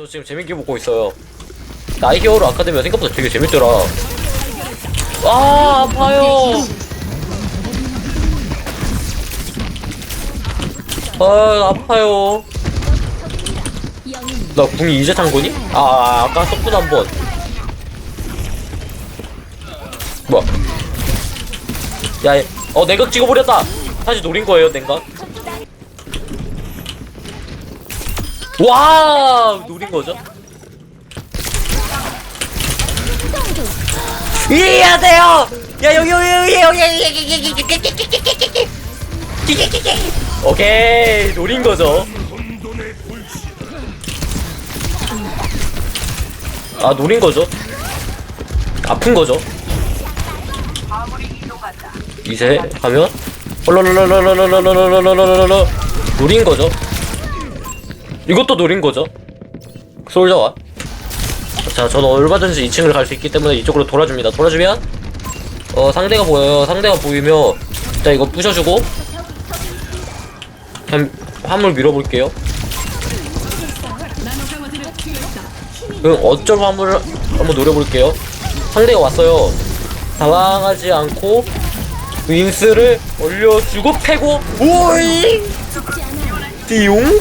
저 지금 재밌게 보고 있어요. 나이 히어로 아카데미가 생각보다 되게 재밌더라. 아, 아파요. 아, 아파요. 나 궁이 이제 탄 거니? 아, 아, 아까 썼구나, 한 번. 뭐야? 야, 얘- 어, 내각 찍어버렸다! 다시 노린 거예요, 냉각. 와! 노린 거죠? 이해야 돼요! 야, 여기, 여기, 여기, 여기, 여기, 여기, 여기, 여기, 여기, 여기. 오케이, 노린 거죠. 아, 노린 거죠. 아픈 거죠. 이제 하면 헐렁렁렁렁렁렁렁렁렁렁렁렁렁 노린 거죠. 이것도 노린 거죠. 솔저와. 자, 저는 얼마든지 2층을 갈 수 있기 때문에 이쪽으로 돌아줍니다. 돌아주면 어 상대가 보여요. 상대가 보이면 일단 이거 부셔주고 그냥 화물 밀어볼게요. 그럼 어쩔 화물을 한번 노려볼게요. 상대가 왔어요. 당황하지 않고 윈스를 올려주고 패고 오잉 띠용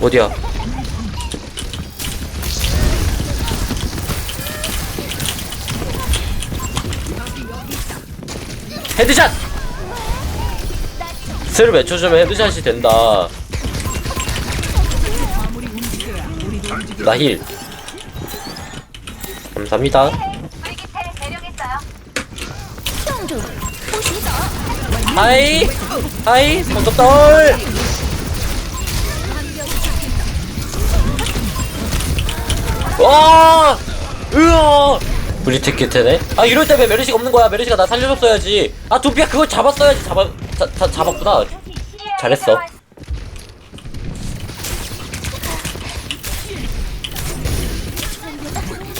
어디야? 헤드샷! 스를 맺혀주면 헤드샷이 된다. 나 힐. 감사합니다. 하이! 하이! 반갑다! 헐! 와! 으아! 브리트 키트네? 아 이럴 때왜 메르시가 없는 거야? 메르시가 나 살려줬어야지. 아 두피야 그걸 잡았어야지. 잡아 자, 자, 잡았구나. 잘했어.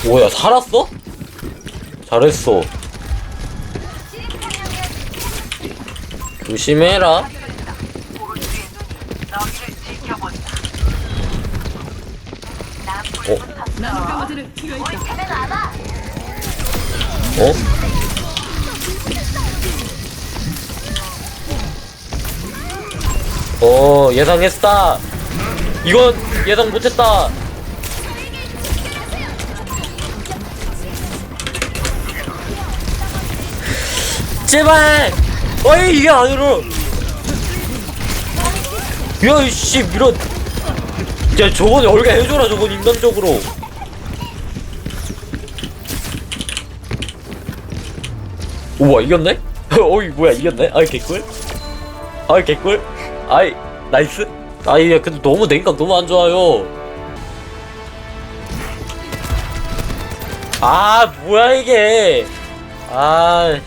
뭐야 살았어? 잘했어. 조심해라. 어? 어? 어 예상했다 이건 예상 못했다 제발 어이 이게 아니로 야이씨 이런 야 저건 얼가 해줘라 저건 인간적으로 우와 이겼네? 어이 뭐야 이겼네? 아이 개꿀? 아이 개꿀? 아이 나이스? 아이 야 근데 너무 냉각 너무 안 좋아요 아 뭐야 이게 아